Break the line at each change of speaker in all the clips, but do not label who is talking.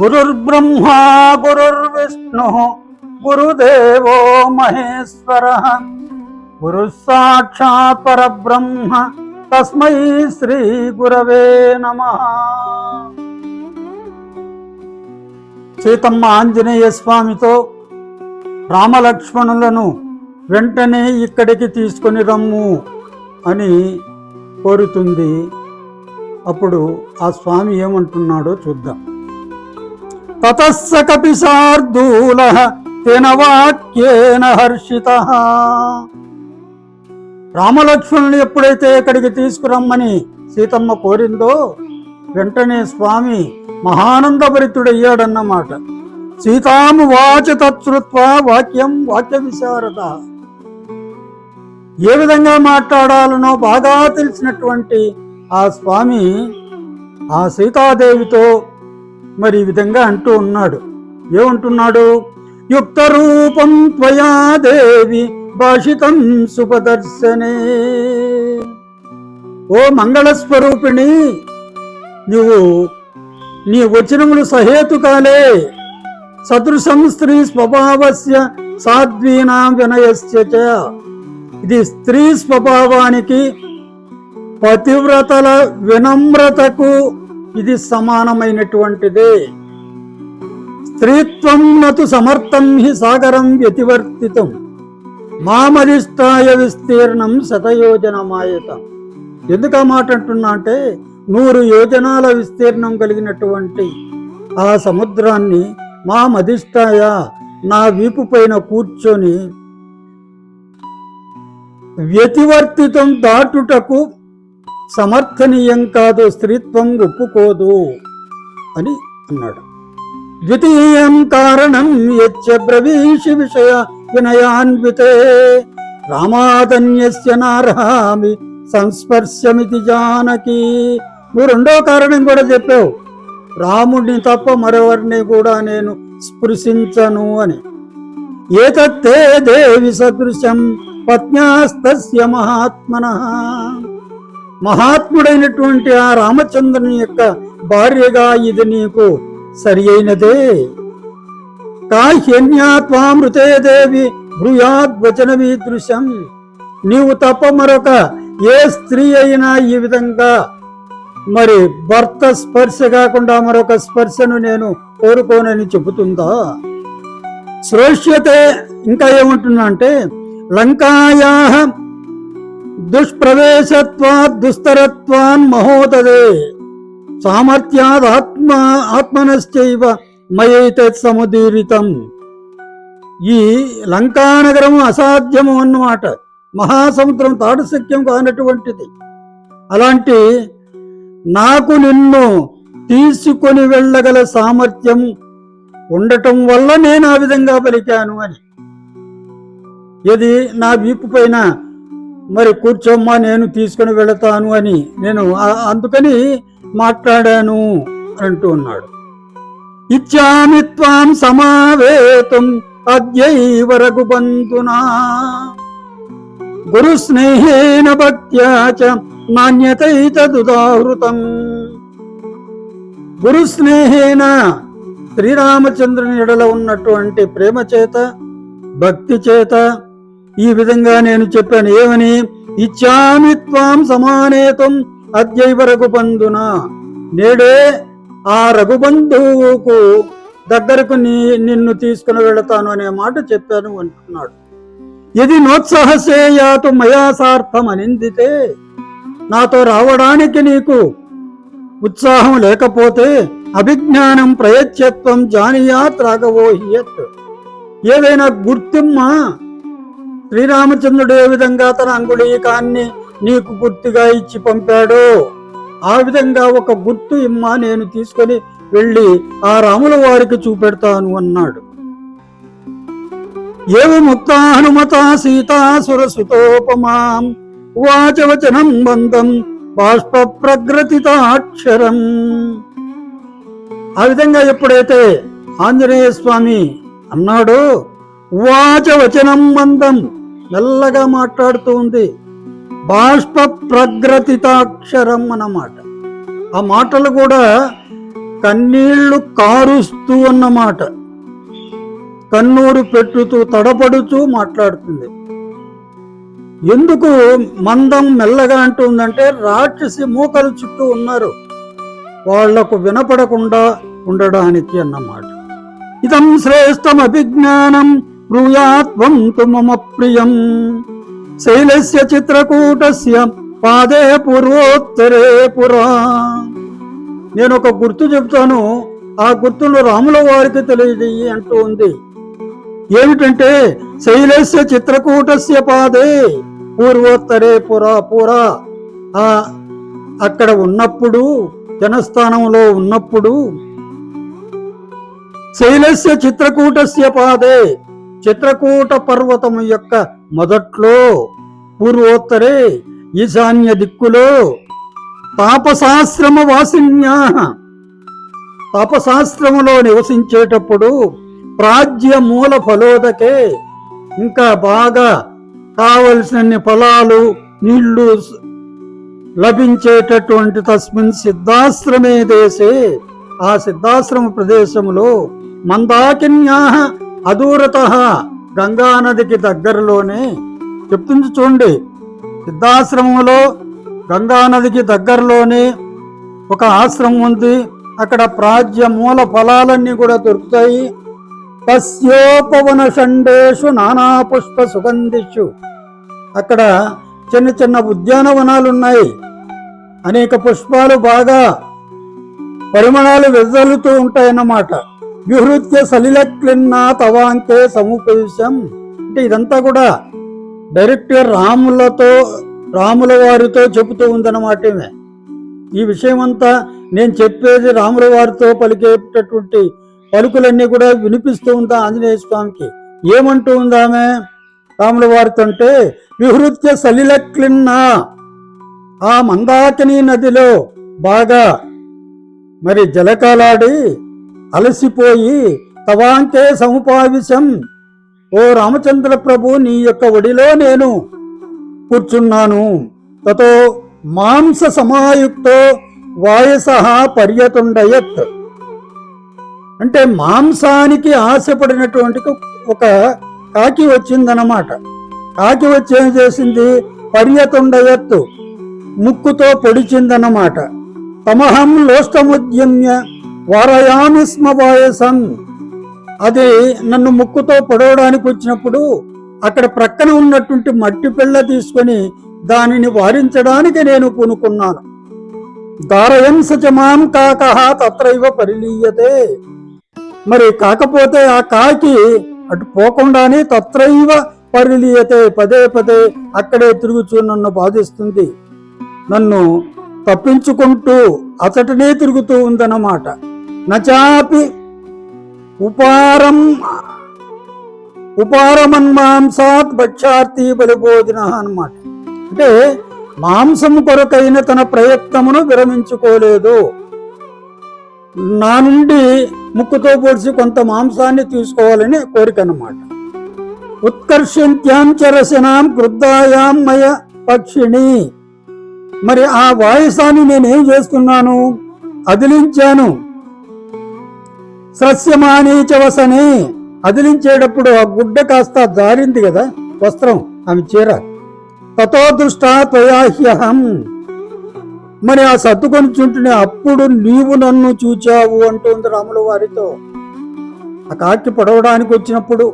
గురుర్బ్రహ్మా గురుర్విష్ణు గురుదేవో మహేశ్వర గురు సాక్షాత్ పరబ్రహ్మ తస్మై శ్రీ గురవే నమ సీతమ్మ ఆంజనేయ స్వామితో రామలక్ష్మణులను వెంటనే ఇక్కడికి తీసుకొని రమ్ము అని కోరుతుంది అప్పుడు ఆ స్వామి ఏమంటున్నాడో చూద్దాం తతస్స తిన వాక్యేన హర్షిత రామలక్ష్మణుని ఎప్పుడైతే ఇక్కడికి తీసుకురమ్మని సీతమ్మ కోరిందో వెంటనే స్వామి మహానందభరితుడయ్యాడన్నమాట సీతాము వాచ తృత్వ వాక్యం వాక్య విశారద ఏ విధంగా మాట్లాడాలనో బాగా తెలిసినటువంటి ఆ స్వామి ఆ సీతాదేవితో మరి ఈ విధంగా అంటూ ఉన్నాడు ఏమంటున్నాడు యుక్త రూపం త్వయా దేవి భాషితం సుపదర్శనే ఓ మంగళస్వరూపిణి నువ్వు నీ వచనములు సహేతుకాలే సదృశం స్త్రీ స్వభావస్య సాధ్వీనా వినయస్య ఇది స్త్రీ స్వభావానికి పతివ్రతల వినమ్రతకు ఇది సమానమైనటువంటిదే స్త్రీత్వం నతు సమర్థం హి సాగరం వ్యతివర్తితం మామధిష్టాయ విస్తీర్ణం శతయోజన ఎందుకు ఆ మాట అంటున్నా అంటే నూరు యోజనాల విస్తీర్ణం కలిగినటువంటి ఆ సముద్రాన్ని మా మధిష్టాయ నా వీపు పైన కూర్చొని వ్యతివర్తితం దాటుటకు సమర్థనీయం కాదు స్త్రీత్వం ఒప్పుకోదు అని అన్నాడు ద్వితీయం కారణం యచ్చ విషయ వినయాన్వితే రామాదన్యస్య నారామి సంస్పర్శమితి జానకి నువ్వు రెండో కారణం కూడా చెప్పావు రాముడిని తప్ప మరెవరిని కూడా నేను స్పృశించను అని ఏతత్తే దేవి సదృశ్యం పత్న్యాస్తస్య మహాత్మన మహాత్ముడైనటువంటి ఆ రామచంద్రుని యొక్క భార్యగా ఇది నీకు సరి అయినదే కాహ్యన్యాత్వామృతే దేవి భూయాద్ దృశ్యం విదృశ్యం నీవు తప్ప మరొక ఏ స్త్రీ అయినా ఈ విధంగా మరి భర్త స్పర్శ కాకుండా మరొక స్పర్శను నేను కోరుకోనని చెబుతుందా శ్రోష్యతే ఇంకా ఏమంటున్నా అంటే లంకాయా దుష్ప్రవేశత్వాత్ దుస్తరత్వాన్ మహోదదే సామర్థ్యాదాత్మ ఆత్మనశ్చైవ మయైతే సముదీరితం ఈ లంకానగరం అసాధ్యము అన్నమాట మహాసముద్రం తాటశక్యం కానటువంటిది అలాంటి నాకు నిన్ను తీసుకొని వెళ్ళగల సామర్థ్యం ఉండటం వల్ల నేను ఆ విధంగా పలికాను అని ఇది నా వీపు పైన మరి కూర్చోమ్మా నేను తీసుకుని వెళతాను అని నేను అందుకని మాట్లాడాను అంటూ ఉన్నాడు ఇచ్చామి త్వాం సమావేతం అద్యైవ రఘుబంధునా గురు స్నేహేన భక్త్యాచ చ నాణ్యతైతదుదాహృతం గురు స్నేహేన శ్రీరామచంద్రుని ఎడల ఉన్నటువంటి ప్రేమ చేత భక్తి చేత ఈ విధంగా నేను చెప్పాను ఏమని ఇచ్చామి త్వం సమానేతం అద్యైవ రఘుబంధున నేడే ఆ రఘుబంధువుకు దగ్గరకు నీ నిన్ను తీసుకుని వెళతాను అనే మాట చెప్పాను అంటున్నాడు ఇది నోత్సాహసే మయాసార్థం అనిందితే నాతో రావడానికి నీకు ఉత్సాహం లేకపోతే అభిజ్ఞానం ప్రయత్యత్వం జానియాత్ రాగవోహియత్ ఏదైనా గుర్తిమ్మా శ్రీరామచంద్రుడు ఏ విధంగా తన అంగుళీకాన్ని నీకు గుర్తుగా ఇచ్చి పంపాడో ఆ విధంగా ఒక గుర్తు ఇమ్మ నేను తీసుకొని వెళ్ళి ఆ రాముల వారికి చూపెడతాను అన్నాడు ఏవ ముక్త హనుమత సీతాసురసుతోపమాం వాచవచనం బంధం బాష్ప ప్రగ్రతితాక్షరం ఆ విధంగా ఎప్పుడైతే ఆంజనేయ స్వామి అన్నాడో వాచవచనం బంధం మెల్లగా మాట్లాడుతూ ఉంది బాష్ప ప్రగ్రతితాక్షరం అన్నమాట ఆ మాటలు కూడా కన్నీళ్లు కారుస్తూ అన్నమాట కన్నూరు పెట్టుతూ తడపడుతూ మాట్లాడుతుంది ఎందుకు మందం మెల్లగా అంటూ ఉందంటే రాక్షసి మూకలు చుట్టూ ఉన్నారు వాళ్లకు వినపడకుండా ఉండడానికి అన్నమాట ఇదం శ్రేష్టం అభిజ్ఞానం బ్రూయాత్వం మమ ప్రియం శైలస్య చిత్రకూటస్ పాదే పూర్వోత్తరే పురా నేను ఒక గుర్తు చెప్తాను ఆ గుర్తును రాముల వారికి తెలియజేయి అంటూ ఉంది ఏమిటంటే శైలస్య చిత్రకూటస్య పాదే పూర్వోత్తరే పురా పురా ఆ అక్కడ ఉన్నప్పుడు జనస్థానంలో ఉన్నప్పుడు శైలస్య చిత్రకూటస్య పాదే చిత్రకూట పర్వతం యొక్క మొదట్లో పూర్వోత్తరే ఈశాన్య దిక్కులో తాపశాస్త్రమ వాసిన్యా తాపశాస్త్రములో నివసించేటప్పుడు ప్రాజ్య మూల ఫలోదకే ఇంకా బాగా కావలసినన్ని ఫలాలు నీళ్లు లభించేటటువంటి తస్మిన్ సిద్ధాశ్రమే దేశే ఆ సిద్ధాశ్రమ ప్రదేశములో మందాకిన్యా అదూరత గంగానదికి దగ్గరలోనే చెప్తుంది చూడండి సిద్ధాశ్రమంలో గంగానదికి దగ్గరలోనే ఒక ఆశ్రమం ఉంది అక్కడ ప్రాజ్య మూల ఫలాలన్నీ కూడా దొరుకుతాయి పశ్యోపవన షండేషు నానా పుష్ప సుగంధిషు అక్కడ చిన్న చిన్న ఉద్యానవనాలు ఉన్నాయి అనేక పుష్పాలు బాగా పరిమళాలు వెదలుతూ ఉంటాయన్నమాట విహృత్య సలిలక్లిన్నా తవాంకే సముపేశం అంటే ఇదంతా కూడా డైరెక్ట్గా రాములతో రాముల వారితో చెబుతూ ఉందన్నమాట ఈ విషయం అంతా నేను చెప్పేది రాముల వారితో పలికేటటువంటి పలుకులన్నీ కూడా వినిపిస్తూ ఉందా ఆంజనేయ స్వామికి ఏమంటూ ఉందామె రాముల వారితో అంటే విహృత్య సలిలక్లిన్నా ఆ మందాకిని నదిలో బాగా మరి జలకాలాడి అలసిపోయి తవాంతే సముపావిశం ఓ రామచంద్ర ప్రభు నీ యొక్క ఒడిలో నేను కూర్చున్నాను తతో మాంస సమాయుక్తో వాయుస పర్యతుండయత్ అంటే మాంసానికి ఆశపడినటువంటి ఒక కాకి వచ్చిందనమాట కాకి వచ్చి ఏం చేసింది పర్యతుండయత్తు ముక్కుతో పొడిచిందనమాట తమహం లోష్టముద్యమ్య వారయామి స్మ వాయసన్ అది నన్ను ముక్కుతో పొడవడానికి వచ్చినప్పుడు అక్కడ ప్రక్కన ఉన్నటువంటి మట్టి పిల్ల తీసుకొని దానిని వారించడానికి నేను పూనుకున్నాను దారయం సచమాం కాక తత్రైవ పరిలీయతే మరి కాకపోతే ఆ కాకి అటు పోకుండానే తత్రైవ పరిలీయతే పదే పదే అక్కడే తిరుగుచూ నన్ను బాధిస్తుంది నన్ను తప్పించుకుంటూ అతటనే తిరుగుతూ ఉందన్నమాట నచాపి ఉపారం ఉపారమన్ మాంసాత్ భక్షార్థి బలిబోధిన అనమాట అంటే మాంసం కొరకైన తన ప్రయత్నమును విరమించుకోలేదు నా నుండి ముక్కుతో పొడిచి కొంత మాంసాన్ని తీసుకోవాలని కోరిక అనమాట ఉత్కర్షంత్యాం చరసనాం క్రుద్ధాయాం పక్షిణి మరి ఆ వాయసాన్ని నేనేం చేస్తున్నాను అదిలించాను సస్యమానీచవసని అదిలించేటప్పుడు ఆ గుడ్డ కాస్త జారింది కదా వస్త్రం ఆమె చీర తతో దృష్ట త్వయాహ్యహం మరి ఆ సర్దుకొని చుంటుని అప్పుడు నీవు నన్ను చూచావు అంటుంది రాముల వారితో ఆ కాకి పడవడానికి వచ్చినప్పుడు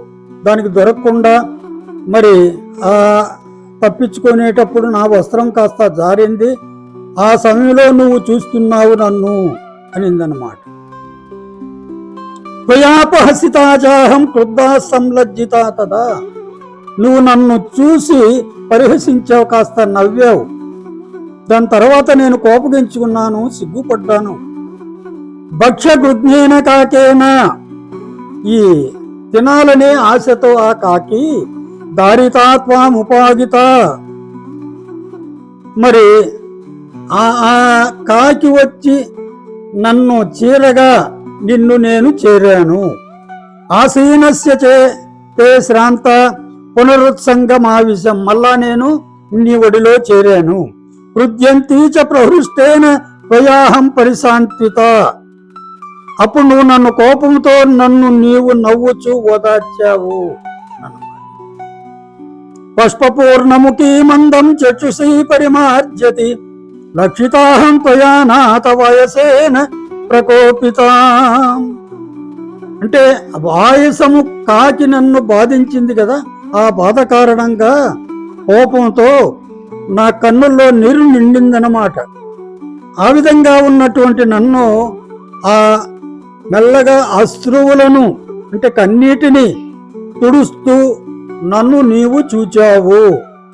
దానికి దొరకకుండా మరి ఆ తప్పించుకునేటప్పుడు నా వస్త్రం కాస్త జారింది ఆ సమయంలో నువ్వు చూస్తున్నావు నన్ను అనిందనమాట ద్వయాపహసితాజాహం క్రుద్ధా సంలజ్జిత తదా నువ్వు నన్ను చూసి పరిహసించావు కాస్త నవ్వావు దాని తర్వాత నేను కోపగించుకున్నాను సిగ్గుపడ్డాను భక్ష్యగృజ్ఞేన కాకేనా ఈ తినాలనే ఆశతో ఆ కాకి ఉపాధిత మరి ఆ కాకి వచ్చి నన్ను చీరగా నిన్ను నేను చేరాను ఆసీనస్య చే శ్రాంత పునరుత్సంగమావిషం మళ్ళా నేను నీ ఒడిలో చేరాను హృద్యంతీచ చ ప్రహృష్టేన త్వయాహం పరిశాంతిత అప్పుడు నువ్వు నన్ను కోపంతో నన్ను నీవు నవ్వుచు ఓదార్చావు పుష్పపూర్ణముఖీ మందం చచ్చుసీ పరిమార్జతి లక్షితాహం త్వయా నాత వయసేన ప్రకోపిత అంటే వాయసము కాకి నన్ను బాధించింది కదా ఆ బాధ కారణంగా కోపంతో నా కన్నుల్లో నీరు నిండిందనమాట ఆ విధంగా ఉన్నటువంటి నన్ను ఆ మెల్లగా అశ్రువులను అంటే కన్నీటిని తుడుస్తూ నన్ను నీవు చూచావు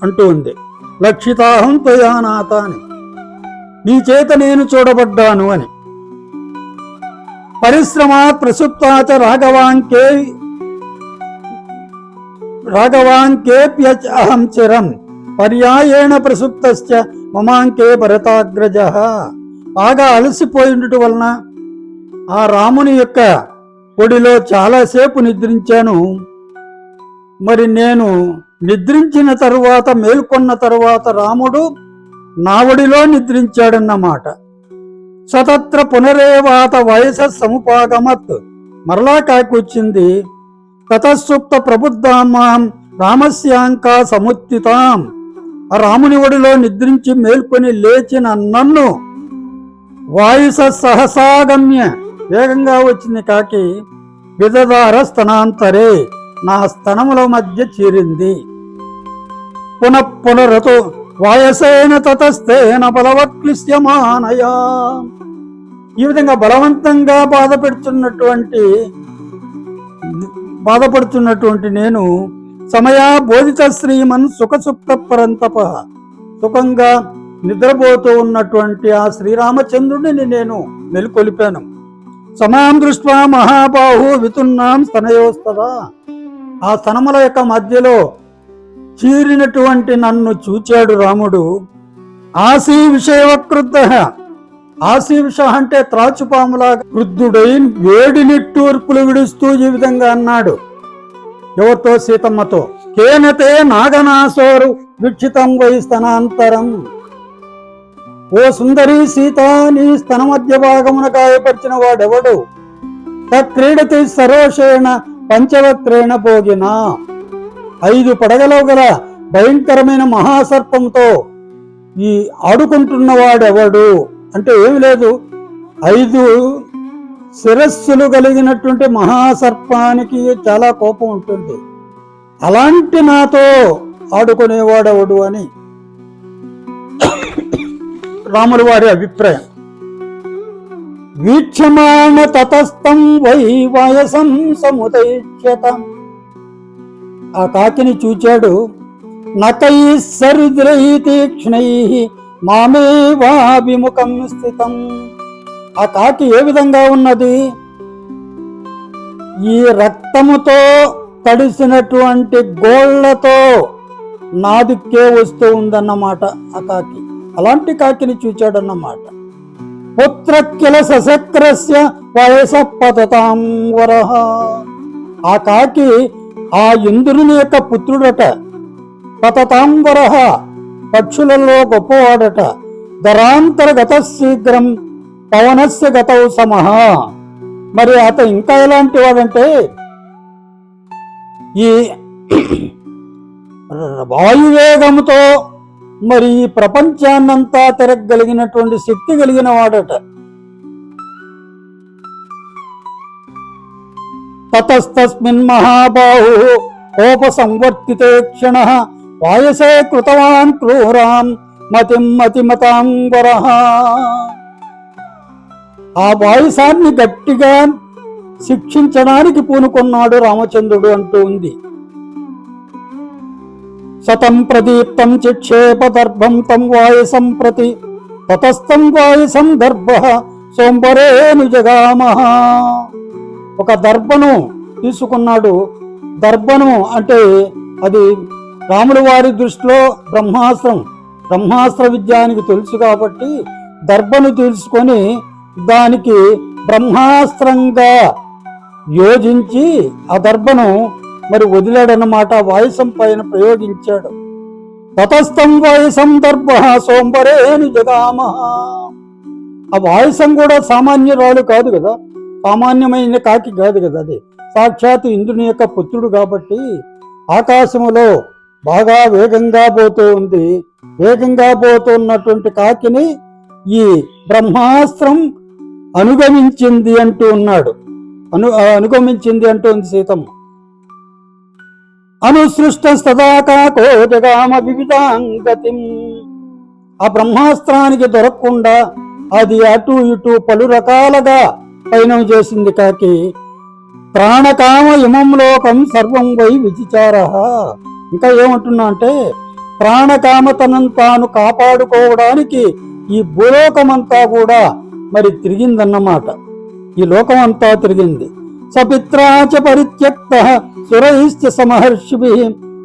అంటూ ఉంది లక్షితాహం తయానాథ అని నీ చేత నేను చూడబడ్డాను అని పరిశ్రమ ప్రసుప్తాచ రాఘవాంకే ప్యచ్ అహం చిరం పర్యాయేణ ప్రసుప్త మమాంకే భరతాగ్రజ బాగా అలసిపోయినటు వలన ఆ రాముని యొక్క పొడిలో చాలాసేపు నిద్రించాను మరి నేను నిద్రించిన తరువాత మేల్కొన్న తరువాత రాముడు నావడిలో నిద్రించాడన్నమాట సతత్ర పునరేవాత వయస సముపాగమత్ మరలా కాకొచ్చింది తతస్సుప్త ప్రబుద్ధామాం రామస్యాంక సముత్తితాం ఆ రాముని ఒడిలో నిద్రించి మేల్కొని లేచిన నన్ను వాయుస సహసాగమ్య వేగంగా వచ్చింది కాకి విధదార స్తనాంతరే నా స్తనముల మధ్య చేరింది పునః పునరతో వాయసేన తతస్థేన బలవత్క్లిశ్యమానయా ఈ విధంగా బలవంతంగా బాధపెడుతున్నటువంటి బాధపడుతున్నటువంటి నేను సమయా బోధిత శ్రీమన్ సుప్త పరంతప సుఖంగా నిద్రపోతూ ఉన్నటువంటి ఆ శ్రీరామచంద్రుడిని నేను మెలుకొలిపాను సమాం దృష్ట్వా మహాబాహు వితున్నాం స్తనయోస్తదా ఆ స్తనముల యొక్క మధ్యలో చీరినటువంటి నన్ను చూచాడు రాముడు ఆశీ ఆశీ విష అంటే త్రాచుపాములా వృద్ధుడై వేడి నిట్టూర్పులు విడుస్తూ ఈ విధంగా అన్నాడు ఎవరితో సీతమ్మతో కేనతే నాగనాశోరు విక్షితం వై స్తనాంతరం ఓ సుందరి సీత నీ స్తన మధ్య భాగమున గాయపరిచిన వాడెవడు తక్రీడతి సరోషేణ పంచవక్రేణ భోగినా ఐదు పడగలో గల భయంకరమైన మహాసర్పంతో ఈ ఆడుకుంటున్నవాడెవడు అంటే ఏమి లేదు ఐదు శిరస్సులు కలిగినటువంటి మహాసర్పానికి చాలా కోపం ఉంటుంది అలాంటి నాతో ఆడుకునేవాడెవడు అని రాముడు వారి అభిప్రాయం వీక్షమాణ తతస్థం వై వయసం సముదైక్ష్యతం ఆ కాకిని చూచాడు నకై సరుద్రై తీక్ష్ణై మామేవాభిముఖం స్థితం ఆ కాకి ఏ విధంగా ఉన్నది ఈ రక్తముతో తడిసినటువంటి గోళ్లతో నాదిక్కే వస్తూ ఉందన్నమాట ఆ కాకి అలాంటి కాకిని చూచాడన్నమాట పుత్రకిల సశక్రస్య వయస పతతాం వరహ ఆ కాకి ఆ ఇంద్రుని యొక్క పుత్రుడట పతతాంబర పక్షులలో గొప్పవాడట గత శీఘ్రం పవనస్య గతౌ సమహ మరి అత ఇంకా ఎలాంటి వాడంటే ఈ వాయువేగముతో మరి ఈ ప్రపంచాన్నంతా తిరగలిగినటువంటి శక్తి కలిగిన వాడట మహాబాహు కోపసంవర్తితే క్షణ వాయసే కృతవాన్ క్రూరాం మతిం మతిమతాంబర ఆ వాయుసాన్ని గట్టిగా శిక్షించడానికి పూనుకున్నాడు రామచంద్రుడు అంటూ ఉంది శతం ప్రదీప్తం చిక్షేప దర్భం తం వాయుసం ప్రతి తతస్థం వాయుసం దర్భ సోంబరే జగామహ ఒక దర్భను తీసుకున్నాడు దర్భను అంటే అది రాముడు వారి దృష్టిలో బ్రహ్మాస్త్రం బ్రహ్మాస్త్ర విద్యానికి తెలుసు కాబట్టి దర్భను తీసుకొని దానికి బ్రహ్మాస్త్రంగా యోజించి ఆ దర్భను మరి వదిలాడనమాట వాయుసం పైన ప్రయోగించాడు తతస్థం వాయుసం దర్భ సోంబరేని జగామ ఆ వాయుసం కూడా సామాన్యురాలు కాదు కదా సామాన్యమైన కాకి కాదు కదా అది సాక్షాత్ ఇంద్రుని యొక్క పుత్రుడు కాబట్టి ఆకాశములో బాగా వేగంగా పోతూ ఉంది వేగంగా పోతున్నటువంటి కాకిని ఈ బ్రహ్మాస్త్రం అనుగమించింది అంటూ ఉన్నాడు అను అనుగమించింది అంటూ ఉంది సీతమ్మ అనుసృష్ట సదాకాకో జగామ వివిధాంగతి ఆ బ్రహ్మాస్త్రానికి దొరకకుండా అది అటు ఇటు పలు రకాలుగా పయనం చేసింది కాకి ప్రాణకామ ఇమం లోకం సర్వం వై విచిచార ఇంకా ఏమంటున్నా అంటే ప్రాణకామ తనను తాను కాపాడుకోవడానికి ఈ భూలోకమంతా కూడా మరి తిరిగిందన్నమాట ఈ లోకం అంతా తిరిగింది సపిత్రాచ పరిత్యక్త సురైశ్చ సమహర్షి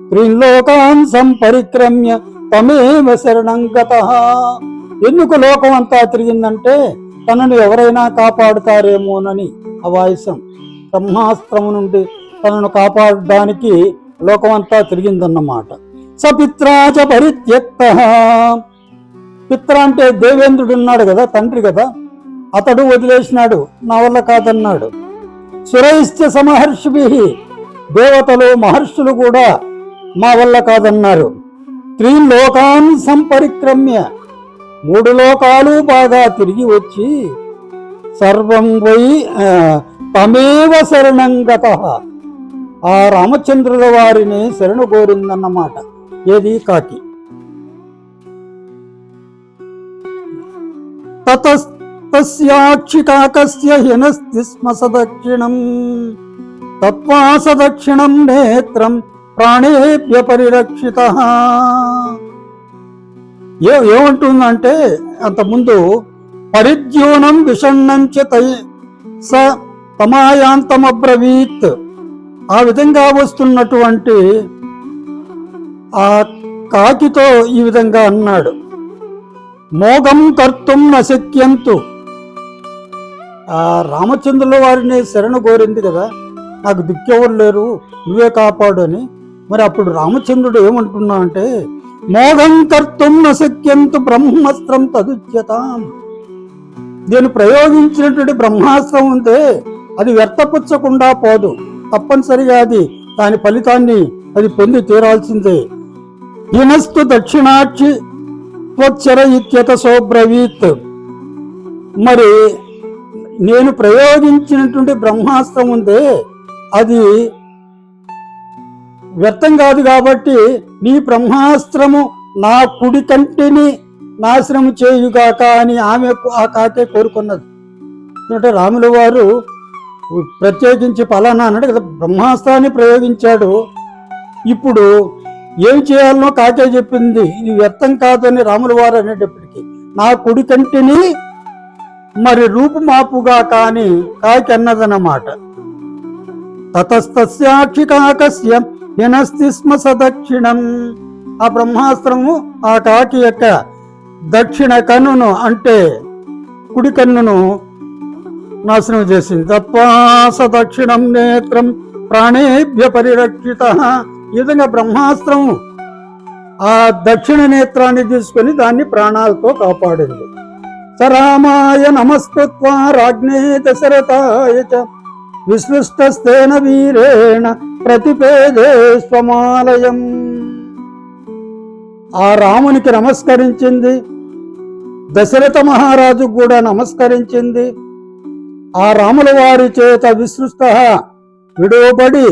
త్రిలోకాన్ సంపరిక్రమ్య తమేవ శరణం గత ఎందుకు లోకం అంతా తిరిగిందంటే తనను ఎవరైనా కాపాడుతారేమోనని అవాయసం బ్రహ్మాస్త్రము నుండి తనను కాపాడడానికి లోకమంతా తిరిగిందన్నమాట సపిత్రాచ పరిత్యక్త పిత్ర అంటే దేవేంద్రుడు ఉన్నాడు కదా తండ్రి కదా అతడు వదిలేసినాడు నా వల్ల కాదన్నాడు సురైశ్చ సమహర్షిభి దేవతలు మహర్షులు కూడా మా వల్ల కాదన్నారు త్రీలోకాన్ సంపరిక్రమ్య మూడు లోకాలు బాగా తిరిగి వచ్చి సర్వం పోయి తమేవ శరణంగత ఆ రామచంద్రుల వారిని శరణు కోరిందన్నమాట ఏది కాకి తస్యాక్షి కాకస్య సదక్షిణం తత్వా నేత్రం ప్రాణేభ్య పరిరక్షిత ఏ ఏమంటుందంటే అంతకుముందు పరిద్యూనం విషణ్ణం చే స తమాయాంతమబ్రవీత్ ఆ విధంగా వస్తున్నటువంటి ఆ కాకితో ఈ విధంగా అన్నాడు మోగం కర్తం నశక్యంతు ఆ రామచంద్రుల వారిని శరణ కోరింది కదా నాకు దిక్కెవరు లేరు నువ్వే కాపాడు అని మరి అప్పుడు రామచంద్రుడు ఏమంటున్నా అంటే మోహం కర్తం నశక్యంతు బ్రహ్మాస్త్రం తదుచ్యత నేను ప్రయోగించినటువంటి బ్రహ్మాస్త్రం ఉంటే అది వ్యర్థపుచ్చకుండా పోదు తప్పనిసరిగా అది దాని ఫలితాన్ని అది పొంది తీరాల్సిందే హినస్తు దక్షిణాక్షి త్వచ్చర ఇత్యత సోబ్రవీత్ మరి నేను ప్రయోగించినటువంటి బ్రహ్మాస్త్రం ఉందే అది వ్యర్థం కాదు కాబట్టి నీ బ్రహ్మాస్త్రము నా కుడి కంటిని నాశనం చేయుగాక అని ఆమె ఆ కాకే కోరుకున్నది ఎందుకంటే రాముల వారు ప్రత్యేకించి పలానా అన్నాడు కదా బ్రహ్మాస్త్రాన్ని ప్రయోగించాడు ఇప్పుడు ఏం చేయాలనో కాకే చెప్పింది ఇది వ్యర్థం కాదని రాముల వారు అనేటప్పటికీ నా కుడి కంటిని మరి రూపుమాపుగా కాని కాకి అన్నదన్నమాట తతస్తస్యాక్షి కాకస్యం వినస్తి స్మ సదక్షిణం ఆ బ్రహ్మాస్త్రము ఆ కాకి యొక్క దక్షిణ కన్నును అంటే కుడి కన్నును నాశనం చేసింది తప్ప సదక్షిణం నేత్రం ప్రాణేభ్య పరిరక్షిత ఈ విధంగా బ్రహ్మాస్త్రము ఆ దక్షిణ నేత్రాన్ని తీసుకొని దాన్ని ప్రాణాలతో కాపాడింది సరామాయ నమస్కృత్వా రాజ్ఞే దశరథాయ విశ్లిష్టస్తేన వీరేణ ప్రతిపేదే స్వమాలయం ఆ రామునికి నమస్కరించింది దశరథ మహారాజు కూడా నమస్కరించింది ఆ రాముల వారి చేత విసృష్ట విడవబడి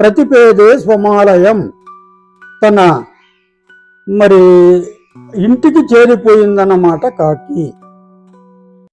ప్రతిపేదే స్వమాలయం తన మరి ఇంటికి చేరిపోయిందన్నమాట కాకి